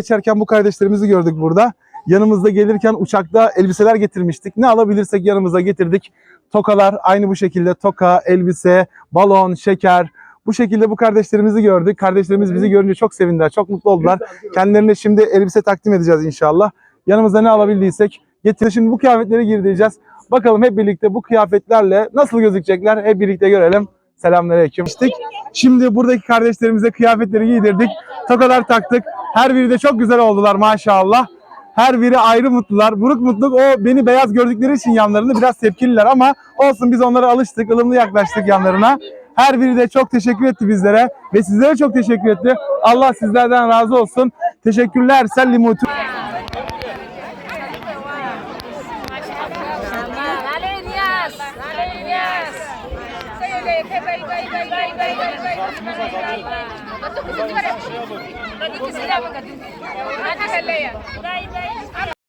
Geçerken bu kardeşlerimizi gördük burada. Yanımızda gelirken uçakta elbiseler getirmiştik. Ne alabilirsek yanımıza getirdik. Tokalar aynı bu şekilde toka, elbise, balon, şeker. Bu şekilde bu kardeşlerimizi gördük. Kardeşlerimiz bizi görünce çok sevindiler, çok mutlu oldular. Kendilerine şimdi elbise takdim edeceğiz inşallah. Yanımızda ne alabildiysek getir. Şimdi bu kıyafetleri giydireceğiz. Bakalım hep birlikte bu kıyafetlerle nasıl gözükecekler hep birlikte görelim. Selamünaleyküm. İşte Şimdi buradaki kardeşlerimize kıyafetleri giydirdik. Tokalar taktık. Her biri de çok güzel oldular maşallah. Her biri ayrı mutlular. Buruk mutluluk o beni beyaz gördükleri için yanlarında biraz tepkililer ama olsun biz onlara alıştık. ılımlı yaklaştık yanlarına. Her biri de çok teşekkür etti bizlere ve sizlere çok teşekkür etti. Allah sizlerden razı olsun. Teşekkürler. Sellimutu. Dale, Bayi bayi bayi bayi